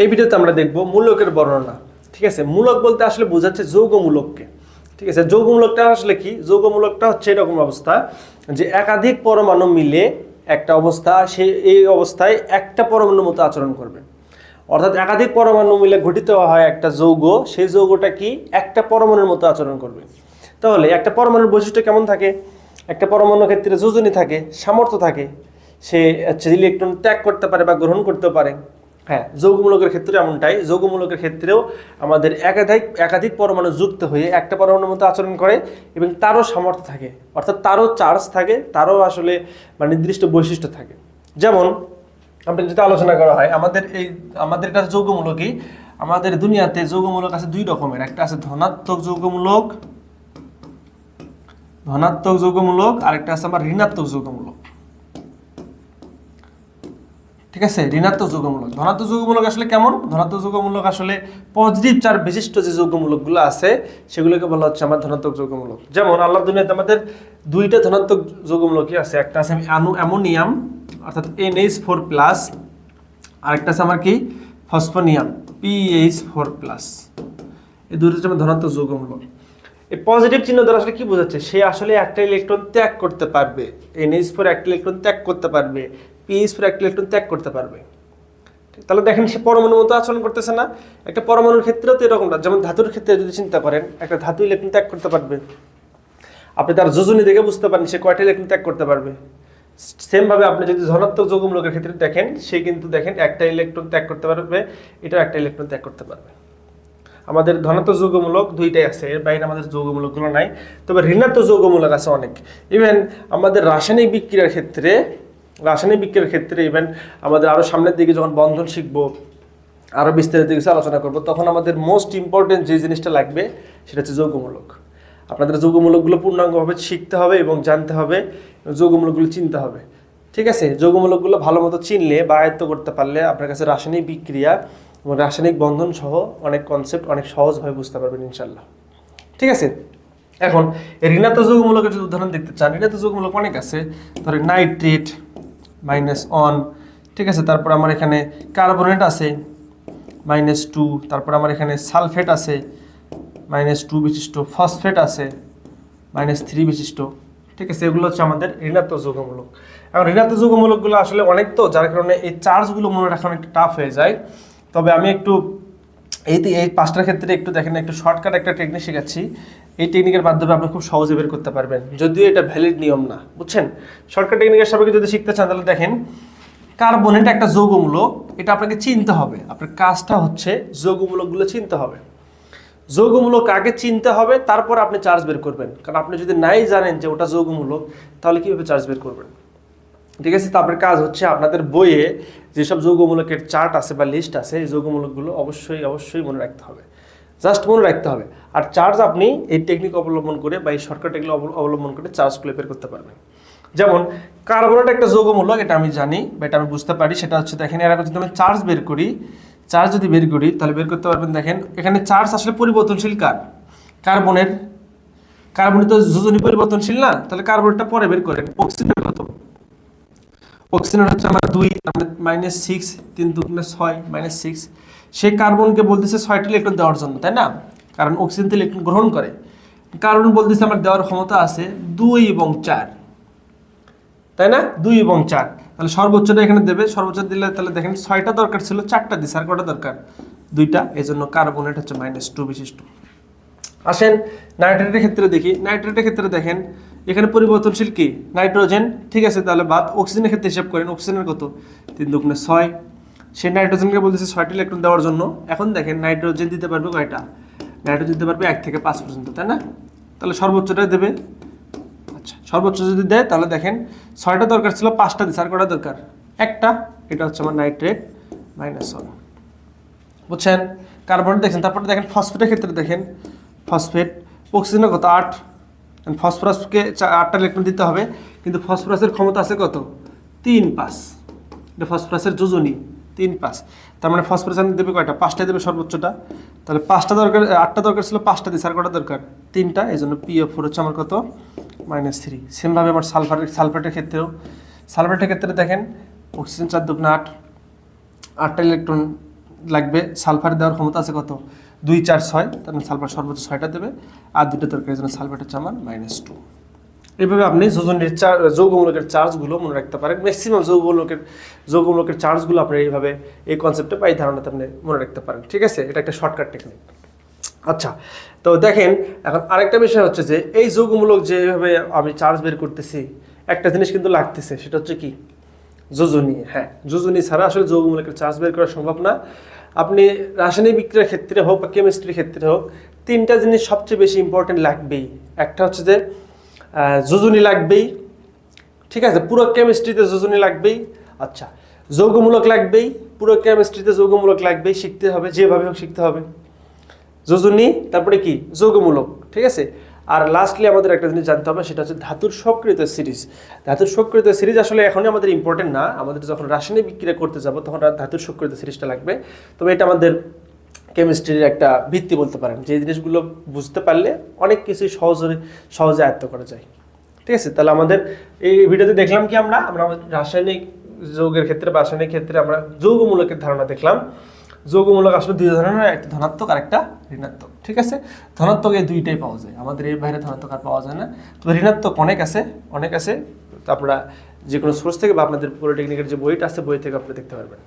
এই ভিডিওতে আমরা দেখব মূলকের বর্ণনা। ঠিক আছে? মূলক বলতে আসলে বোঝাচ্ছে যৌগমূলককে। ঠিক আছে? যৌগমূলকটা আসলে কি? যৌগমূলকটা হচ্ছে এরকম অবস্থা যে একাধিক পরমাণু মিলে একটা অবস্থা, সে এই অবস্থায় একটা পরমাণুর মতো আচরণ করবে। অর্থাৎ একাধিক পরমাণু মিলে গঠিত হয় একটা যৌগ, সেই যৌগটা কি? একটা পরমাণুর মতো আচরণ করবে। তাহলে একটা পরমাণুর বৈশিষ্ট্য কেমন থাকে? একটা পরমাণু ক্ষেত্রে যোজনী থাকে, সামর্থ্য থাকে, সে হচ্ছে ইলেকট্রন ত্যাগ করতে পারে বা গ্রহণ করতে পারে। হ্যাঁ যৌগমূলকের ক্ষেত্রে এমনটাই। যৌগমূলকের ক্ষেত্রেও আমাদের একাধিক একাধিক পরমাণু যুক্ত হয়ে একটা পরমাণুর মতো আচরণ করে এবং তারও সামর্থ্য থাকে। অর্থাৎ তারও চার্জ থাকে, তারও আসলে মানে নির্দিষ্ট বৈশিষ্ট্য থাকে। যেমন আমরা যেটা আলোচনা করা হয়, আমাদের এই, আমাদের কাছে যৌগমূলকই, আমাদের দুনিয়াতে যৌগমূলক আছে দুই রকমের। একটা আছে ধনাত্মক যৌগমূলক ধনাত্মক যৌগমূলক, আরেকটা আছে আমার ঋণাত্মক যৌগমূলক। ঠিক আছে? ঋণাত্মক যৌগমূলক। ধনাত্মক যৌগমূলক আসলে কেমন? ধনাত্মক যৌগমূলক আসলে পজিটিভ চার বিশিষ্ট যে যৌগমূলকগুলো আছে, সেগুলোকে বলা হচ্ছে আমার ধনাত্মক যৌগমূলক। যেমন আল্লাহ দুনিয়াতে আমাদের দুইটা ধনাত্মক যৌগমূলকই আছে। একটা আছে অ্যানো অ্যামোনিয়াম, অর্থাৎ এনএইচ ফোর প্লাস আরেকটা আছে আমার কি? ফসফোনিয়াম পিএইচ ফোর প্লাস এই দুটো হচ্ছে আমার ধনাত্মক যৌগমূলক। এই পজিটিভ চিহ্ন দ্বারা আসলে কি বোঝাচ্ছে? সে আসলে একটা ইলেকট্রন ত্যাগ করতে পারবে। এনএইচ ফোর একটা ইলেকট্রন ত্যাগ করতে পারবে। পিএইচ ফোর একটা ইলেকট্রন ত্যাগ করতে পারবে। তাহলে দেখেন সে পরমাণুর মতো আচরণ করতেছে না। একটা পরমাণুর ক্ষেত্রেও তো এরকমটা যেমন ধাতুর ক্ষেত্রে যদি চিন্তা করেন, একটা ধাতু ইলেকট্রন ত্যাগ করতে পারবে। আপনি তার যোজনী দেখে বুঝতে পারেন সে কয়টা ইলেকট্রন ত্যাগ করতে পারবে। সেমভাবে আপনি যদি ধনাত্মক যৌগমূলকের ক্ষেত্রে দেখেন, সে কিন্তু দেখেন একটা ইলেকট্রন ত্যাগ করতে পারবে, এটাও একটা ইলেকট্রন ত্যাগ করতে পারবে। আমাদের ধনাত্মক যৌগমূলক দুইটাই আছে, এর বাইরে আমাদের যৌগমূলকগুলো নাই। তবে ঋণাত্মক যৌগমূলক আছে অনেক। ইভেন আমাদের রাসায়নিক বিক্রিয়ার ক্ষেত্রে রাসায়নিক বিক্রিয়ার ক্ষেত্রে ইভেন আমাদের আরও সামনের দিকে যখন বন্ধন শিখব আরও বিস্তারিত কিছু আলোচনা করব, তখন আমাদের মোস্ট ইম্পর্টেন্ট যে জিনিসটা লাগবে সেটা হচ্ছে যৌগমূলক। আপনাদের যৌগমূলকগুলো পূর্ণাঙ্গভাবে শিখতে হবে এবং জানতে হবে, যৌগমূলকগুলো চিনতে হবে। ঠিক আছে? যৌগমূলকগুলো ভালো মতো চিনলে বা আয়ত্ত করতে পারলে আপনার কাছে রাসায়নিক বিক্রিয়া এবং রাসায়নিক বন্ধন সহ অনেক কনসেপ্ট অনেক সহজভাবে বুঝতে পারবেন ইনশাল্লাহ ঠিক আছে? এখন এই ঋণাত্মক যৌগমূলকের যদি উদাহরণ দেখতে চান, ঋণাত্মক যৌগমূলক অনেক আছে। ধরেন নাইট্রেট মাইনাস অন ঠিক আছে? তারপর আমার এখানে কার্বনেট আছে মাইনাস টু তারপর আমার এখানে সালফেট আছে মাইনাস টু বিশিষ্ট ফসফেট আছে মাইনাস থ্রি বিশিষ্ট, ঠিক আছে? এগুলো হচ্ছে আমাদের ঋণাত্মক যৌগমূলক এখন ঋণাত্মক যৌগমূলকগুলো আসলে অনেক তো, যার কারণে এই চার্জগুলো মনে রাখা অনেকটা টাফ হয়ে যায়। তবে আমি একটু এই এই পাঁচটার ক্ষেত্রে একটু দেখেন একটু শর্টকাট একটা টেকনিক শেখাচ্ছি। এই টেকনিকের মাধ্যমে আপনি খুব সহজে বের করতে পারবেন। যদিও এটা ভ্যালিড নিয়ম না, বুঝছেন? শর্টকাট টেকনিকের সাপেক্ষে যদি শিখতে চান, তাহলে দেখেন কার্বনেট একটা যৌগমূলক এটা আপনাকে চিনতে হবে। আপনার কাজটা হচ্ছে যৌগমূলকগুলো চিনতে হবে। যৌগমূলক আগে চিনতে হবে, তারপর আপনি চার্জ বের করবেন। কারণ আপনি যদি নাই জানেন যে ওটা যৌগমূলক, তাহলে কীভাবে চার্জ বের করবেন? ঠিক আছে? তারপরে কাজ হচ্ছে আপনাদের বইয়ে যেসব যৌগমূলকের চার্ট আছে বা লিস্ট আছে, এই যৌগমূলকগুলো অবশ্যই অবশ্যই মনে রাখতে হবে। জাস্ট মনে রাখতে হবে। আর চার্জ আপনি এই টেকনিক অবলম্বন করে বা এই শর্টকাট টেকনিক অবলম্বন করে চার্জগুলো বের করতে পারবেন। যেমন কার্বনেট একটা যৌগমূলক, এটা আমি জানি বা এটা আমি বুঝতে পারি, সেটা হচ্ছে দেখেন, এর আগে যদি আমি চার্জ বের করি চার্জ যদি বের করি, তাহলে বের করতে পারবেন দেখেন, এখানে চার্জ আসলে পরিবর্তনশীল কার? কার্বনের কার্বনের তো যোজনী পরিবর্তনশীল না? তাহলে কার্বনটা পরে বের করেন অক্সিজেন কত অক্সিজেন হচ্ছে আমার দুই মাইনাস সিক্স তিন দুগুণে ছয় মাইনাস সিক্স সেই কার্বনকে বলতেছে ছয়টি ইলেকট্রন দেওয়ার জন্য, তাই না? কারণ অক্সিজেন তো ইলেকট্রন গ্রহণ করে। কার্বন বলতেছে আমার দেওয়ার ক্ষমতা আছে দুই এবং চার। তাই না? দুই এবং চার। তাহলে সর্বোচ্চটা এখানে দেবে, সর্বোচ্চ দিলে তাহলে দেখেন ছয়টা দরকার ছিল, চারটা দিছে, আর কটা দরকার? দুইটা এই জন্য কার্বনেট হচ্ছে মাইনাস টু বিশিষ্ট। আসেন নাইট্রেটের ক্ষেত্রে দেখি নাইট্রেটের ক্ষেত্রে দেখেন এখানে পরিবর্তনশীল কি? নাইট্রোজেন? ঠিক আছে, তাহলে বাদ অক্সিজেনের ক্ষেত্রে হিসাব করেন, অক্সিজেনের কত? তিন দুগুণে ছয়। সেই নাইট্রোজেনকে বলতেছে ছয়টি ইলেকট্রন দেওয়ার জন্য। এখন দেখেন, নাইট্রোজেন দিতে পারবে কয়টা? নাইট্রোজেন দিতে পারবে এক থেকে পাঁচ পর্যন্ত, তাই না? তাহলে সর্বোচ্চটা দেবে। আচ্ছা সর্বোচ্চ যদি দেয়, তাহলে দেখেন, ছয়টা দরকার ছিল, পাঁচটা দিচ্ছে আর কটা দরকার? একটা, এটা হচ্ছে আমার নাইট্রেট মাইনাস ওয়ান। বুঝছেন? কার্বন দেখছেন তারপরে দেখেন, ফসফেটের ক্ষেত্রে দেখেন, ফসফেট, অক্সিজেনের কত? আট। ফসফরাসকে আটটা ইলেকট্রন দিতে হবে। কিন্তু ফসফরাসের ক্ষমতা আছে কত? তিন পাঁচ। এটা ফসফরাসের যোজনী। তিন পাঁচ। তার মানে ফসফরাস দেবে কয়টা? পাঁচটা দেবে সর্বোচ্চটা। তাহলে পাঁচটা দরকার, আটটা দরকার ছিল, পাঁচটা দিচ্ছে আর কটা দরকার। তিনটা এই জন্য পি এফ ফোর হচ্ছে আমার কত? মাইনাস থ্রি সেমভাবে আমার সালফার সালফেটের ক্ষেত্রেও। সালফেটের ক্ষেত্রে দেখেন অক্সিজেন চার দুগুণ আট। আটটা ইলেকট্রন লাগবে। সালফার দেওয়ার ক্ষমতা আছে কত? দুই, চার, ছয়। তার মানে সালফার সর্বোচ্চ ছয়টা দেবে। আর দুটো তরকারির জন্য সালফার হচ্ছে আমার মাইনাস টু এইভাবে আপনি যোজনের যৌগমূলকের চার্জগুলো মনে রাখতে পারেন। ম্যাক্সিমাম যৌগমূলকের যৌগমূলকের চার্জগুলো আপনি এইভাবে এই কনসেপ্টে বা এই ধারণাতে আপনি মনে রাখতে পারেন। ঠিক আছে? এটা একটা শর্টকাট টেকনিক আচ্ছা তো দেখেন, এখন আরেকটা বিষয় হচ্ছে যে, এই যৌগমূলক যেভাবে আমি চার্জ বের করতেছি, একটা জিনিস কিন্তু লাগতেছে, সেটা হচ্ছে কি? যোজনী। হ্যাঁ যোজনী ছাড়া আসলে যৌগমূলকের চার্জ বের করা সম্ভব না। আপনি রাসায়নিক বিক্রিয়ার ক্ষেত্রে হোক বা কেমিস্ট্রির ক্ষেত্রে হোক, তিনটা জিনিস সবচেয়ে বেশি ইম্পর্টেন্ট লাগবেই। একটা হচ্ছে যে যোজনী লাগবেই, ঠিক আছে? পুরো কেমিস্ট্রিতে যোজনী লাগবেই। আচ্ছা যৌগমূলক লাগবেই, পুরো কেমিস্ট্রিতে যৌগমূলক লাগবেই, শিখতে হবে, যেভাবে হোক শিখতে হবে। যোজনী, তারপরে কি? যৌগমূলক, ঠিক আছে? আর লাস্টলি আমাদের একটা জিনিস জানতে হবে, সেটা হচ্ছে ধাতুর সক্রিয়তা সিরিজ। ধাতুর সক্রিয়তা সিরিজ আসলে এখনই আমাদের ইম্পর্টেন্ট না। আমাদের যখন রাসায়নিক বিক্রিয়া করতে যাব, তখন ধাতুর সক্রিয়তা সিরিজটা লাগবে। তবে এটা আমাদের কেমিস্ট্রির একটা ভিত্তি বলতে পারেন, যে জিনিসগুলো বুঝতে পারলে অনেক কিছুই সহজে সহজে আয়ত্ত করা যায়। ঠিক আছে? তাহলে আমাদের এই ভিডিওতে দেখলাম কি আমরা? আমরা রাসায়নিক যৌগের ক্ষেত্রে বা রাসায়নিক ক্ষেত্রে আমরা যৌগমূলকের ধারণা দেখলাম। যৌগমূলক আসলে দুই ধরনের, একটা ধনাত্মক আর একটা ঋণাত্মক, ঠিক আছে? ধনাত্মক এই দুইটাই পাওয়া যায়, আমাদের এই বাইরে ধনাত্মক আর পাওয়া যায় না। তবে ঋণাত্মক অনেক আছে অনেক আছে, তো আপনারা যে কোনো সোর্স থেকে বা আপনাদের পলিটেকনিকের যে বইটা আছে, বই থেকে আপনি দেখতে পারবেন।